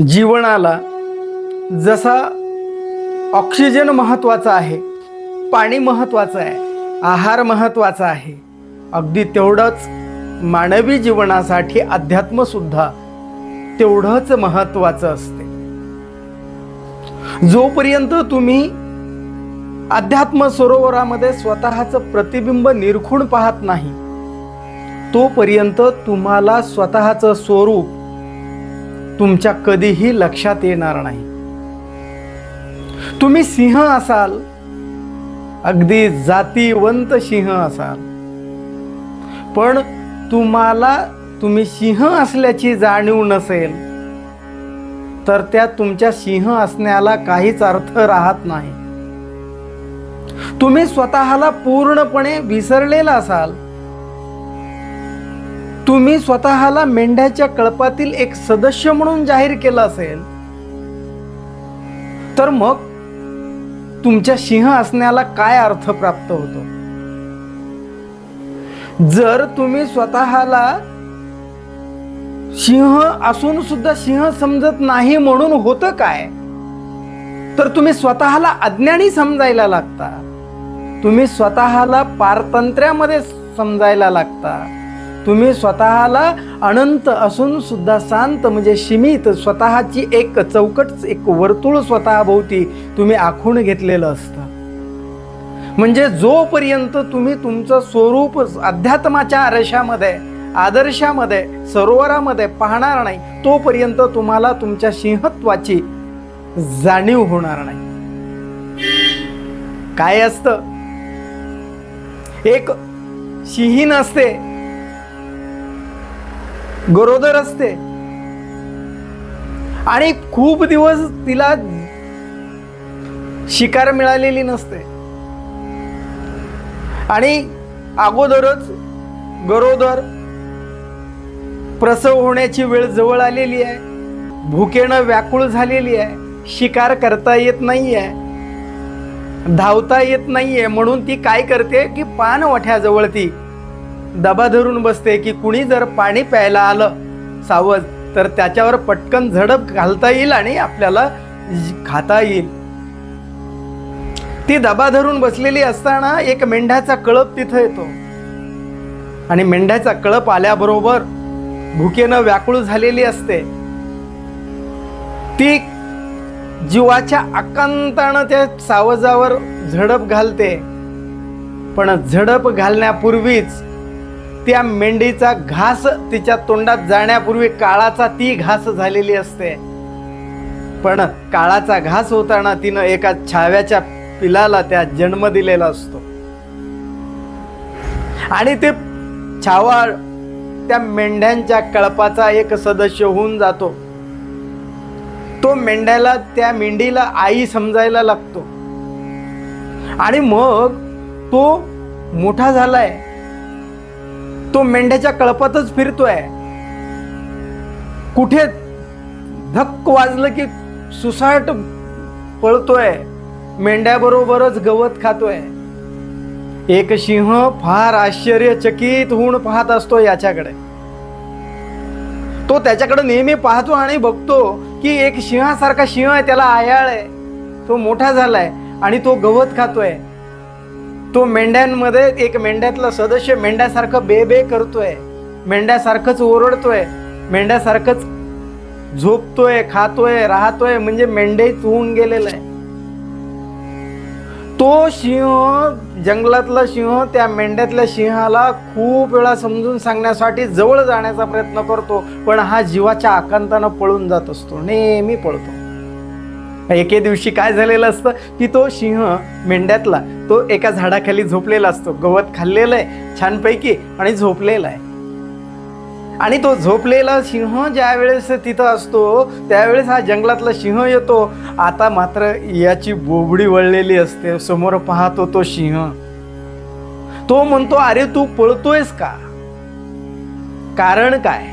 जीवनाला जसा ऑक्सिजन महत्त्वाचा आहे पाणी महत्त्वाचं आहे आहार महत्त्वाचा आहे अगदी तेवढंच मानवी जीवनासाठी अध्यात्मसुद्धा तेवढंच महत्त्वाचं असते. जोपर्यंत तुम्ही अध्यात्म सरोवरामध्ये स्वतःचं प्रतिबिंब निरखून पाहत नाही तोपर्यंत तुम्हाला स्वतःचं स्वरूप तुमच्या कधीही लक्षात येणार नाही. तुम्ही सिंह असाल अगदी जातीवंत सिंह असाल. पण तुम्हाला तुम्ही सिंह असल्याची जाणीव नसेल तर त्या तुमच्या सिंह असण्याला काहीच अर्थ राहत नाही. तुम्ही स्वतःला पूर्णपणे विसरलेला असाल तुम्ही स्वतःला मेंढ्याच्या कळपातील एक सदस्य म्हणून जाहीर केलं असेल तर मग तुमच्या सिंह असण्याला काय अर्थ प्राप्त होतो? जर तुम्ही स्वतःला सिंह असून सुद्धा सिंह समजत नाही म्हणून होतं काय तर तुम्ही स्वतःला अज्ञानी समजायला लागता. तुम्ही स्वतःला पारतंत्र्यामध्ये समजायला लागता. तुम्ही स्वतःला अनंत असून सुद्धा शांत म्हणजे सीमित स्वतःची एक चौकट एक वर्तुळ स्वतःभोवती तुम्ही आखून घेतलेलं असतं. म्हणजे जोपर्यंत तुम्ही तुमचं स्वरूप अध्यात्माच्या आरशामध्ये आदर्शामध्ये सरोवरामध्ये पाहणार नाही तोपर्यंत तुम्हाला तुमच्या सिंहत्वाची जाणीव होणार नाही. काय असतं? एक सिंहीन असते गरोदर असते. आणि खूप दिवस तिला शिकार मिळालेली नसते. आणि अगोदरच गरोदर प्रसव होण्याची वेळ जवळ आलेली आहे. भुकेनं व्याकुळ झालेली आहे. शिकार करता येत नाही आहे धावता येत नाही आहे म्हणून ती काय करते की पान वठ्याजवळ ती दबा धरून बसते की कुणी जर पाणी प्यायला आलं सावध तर त्याच्यावर पटकन झडप घालता येईल आणि आपल्याला खाता येईल. ती दबा धरून बसलेली असताना एक मेंढ्याचा कळप तिथं येतो. आणि मेंढ्याचा कळप आल्याबरोबर भुकेनं व्याकुळ झालेली असते. ती जीवाच्या आकांतानं त्या सावजावर झडप घालते. पण झडप घालण्यापूर्वीच त्या मेंढीचा घास तिच्या तोंडात जाण्यापूर्वी काळाचा ती घास झालेली असते. पण काळाचा घास होताना तिनं एका छाव्याच्या पिलाला त्या जन्म दिलेला असतो. आणि ते छावा त्या मेंढ्यांच्या कळपाचा एक सदस्य होऊन जातो. तो मेंढ्याला त्या मेंढीला आई समजायला लागतो. आणि मग तो मोठा झालाय. तो मेंढ्याच्या कळपातच फिरतोय. कुठे धक्क वाजलं की सुसाट पळतोय. मेंढ्याबरोबरच गवत खातोय. एक सिंह फार आश्चर्यचकित होऊन पाहत असतो याच्याकडे. तो त्याच्याकडे नेहमी पाहतो आणि बघतो की एक सिंहासारखा सिंह आहे त्याला आयाळ आहे. तो मोठा झालाय आणि तो गवत खातोय. तो मेंढ्यांमध्ये एक मेंढ्यातला सदस्य मेंढ्यासारखं बे बे करतोय. मेंढ्यासारखंच ओरडतोय. मेंढ्यासारखंच झोपतोय खातोय राहतोय म्हणजे मेंढेच होऊन गेलेला आहे. तो सिंह जंगलातला सिंह त्या मेंढ्यातल्या सिंहाला खूप वेळा समजून सांगण्यासाठी जवळ जाण्याचा प्रयत्न करतो पण हा जीवाच्या आकांतानं पळून जात असतो. नेहमी पळतो. एके दिवशी काय झालेलं असतं की तो सिंह मेंढ्यातला तो एका झाडाखाली झोपलेला असतो. गवत खाल्लेलं आहे छानपैकी आणि झोपलेला आहे. आणि तो झोपलेला सिंह ज्या वेळेस तिथं असतो त्यावेळेस हा जंगलातला सिंह येतो. आता मात्र याची बोबडी वळलेली असते. समोर पाहतो तो सिंह. तो म्हणतो अरे तू पळतोयस का? कारण काय?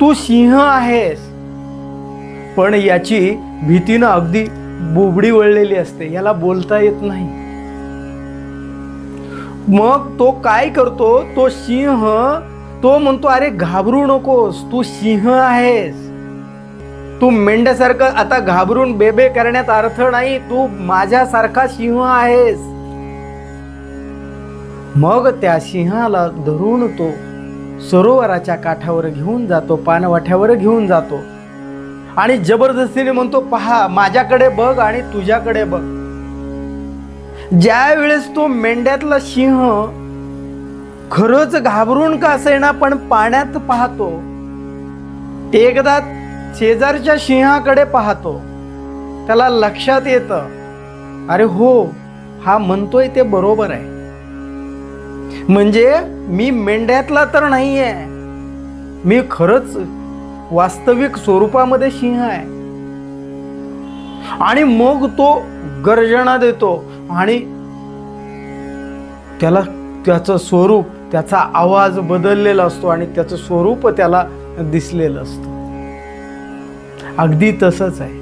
तू सिंह आहेस. पण याची भीतीनं अगदी बोबडी वळलेली असते याला बोलता येत नाही. मग तो काय करतो? तो सिंह तो म्हणतो अरे घाबरू नकोस तू सिंह आहेस. तू मेंढ्यासारखं आता घाबरून बेबे करण्यात अर्थ नाही तू माझ्यासारखा सिंह आहेस. मग त्या सिंहाला धरून तो सरोवराच्या काठावर घेऊन जातो पानवाठ्यावर घेऊन जातो. आणि जबरदस्तीने म्हणतो पहा माझ्याकडे बघ आणि तुझ्याकडे बघ. ज्या वेळेस तो मेंढ्यातला सिंह खरंच घाबरून का असेना पण पाण्यात पाहतो एकदा शेजारच्या सिंहाकडे पाहतो त्याला लक्षात येतं अरे हो हा म्हणतोय ते बरोबर आहे. म्हणजे मी मेंढ्यातला तर नाहीये मी खरंच वास्तविक स्वरूपामध्ये सिंह आहे. आणि मग तो गर्जना देतो आणि त्याला त्याचं स्वरूप त्याचा आवाज बदललेला असतो आणि त्याचं स्वरूप त्याला दिसलेलं असतं. अगदी तसंच आहे.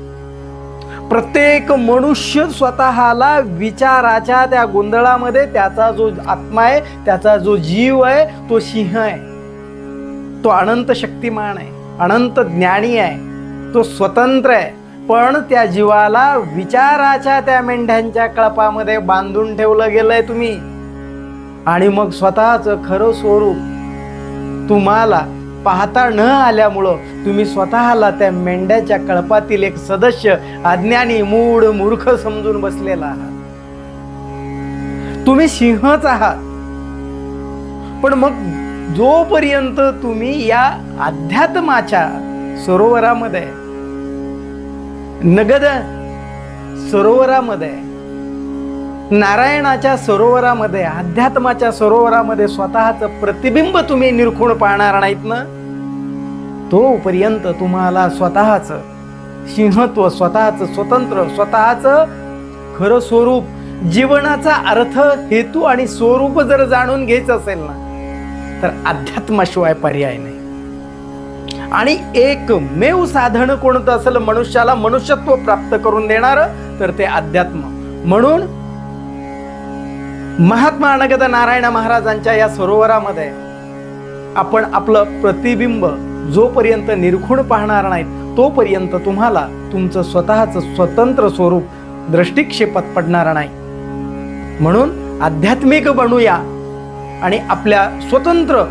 प्रत्येक मनुष्य स्वतःला विचाराच्या त्या गोंधळामध्ये त्याचा जो आत्मा आहे त्याचा जो जीव आहे तो सिंह आहे. तो अनंत शक्तिमान आहे. अनंत ज्ञानी आहे. तो स्वतंत्र आहे. पण त्या जीवाला विचाराच्या त्या मेंढ्यांच्या कळपामध्ये बांधून ठेवलं गेलंय तुम्ही. आणि मग स्वतःच खरं स्वरूप तुम्हाला पाहता न आल्यामुळं तुम्ही स्वतःला त्या मेंढ्याच्या कळपातील एक सदस्य अज्ञानी मूड मूर्ख समजून बसलेला आहात. तुम्ही सिंहच आहात. पण मग जोपर्यंत तुम्ही या अध्यात्माच्या सरोवरामध्ये नगद सरोवरामध्ये नारायणाच्या सरोवरामध्ये अध्यात्माच्या सरोवरामध्ये स्वतःचं प्रतिबिंब तुम्ही निरखून पाहणार नाहीत ना तोपर्यंत तुम्हाला स्वतःच सिंहत्व स्वतःच स्वतंत्र स्वतःच खरं स्वरूप जीवनाचा अर्थ हेतू आणि स्वरूप जर जाणून घ्यायचं असेल ना तर अध्यात्माशिवाय पर्याय नाही. आणि एकमेव साधन कोणतं असेल मनुष्याला मनुष्यत्व प्राप्त करून देणार तर ते अध्यात्म. म्हणून महात्मा अनगद नारायण महाराजांच्या या सरोवरामध्ये आपण आपलं प्रतिबिंब जोपर्यंत निरखून पाहणार नाहीत तोपर्यंत तुम्हाला तुमचं स्वतःचं स्वतंत्र स्वरूप दृष्टिक्षेपात पडणार नाही. म्हणून आध्यात्मिक बनूया. आणि आपल्या स्वतंत्र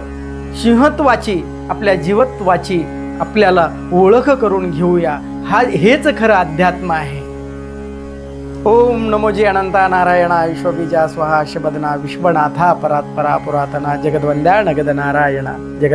सिंहत्वाची आपल्या जीवत्वाची आपल्याला ओळख करून घेऊया. हा हेच खरं अध्यात्म आहे. ओम नमोजी अनंता नारायणा विश्वबीजा स्वहा शबदना विश्वनाथा परात्परा पुरातना जगद्वंद्या नगद नारायणा जगद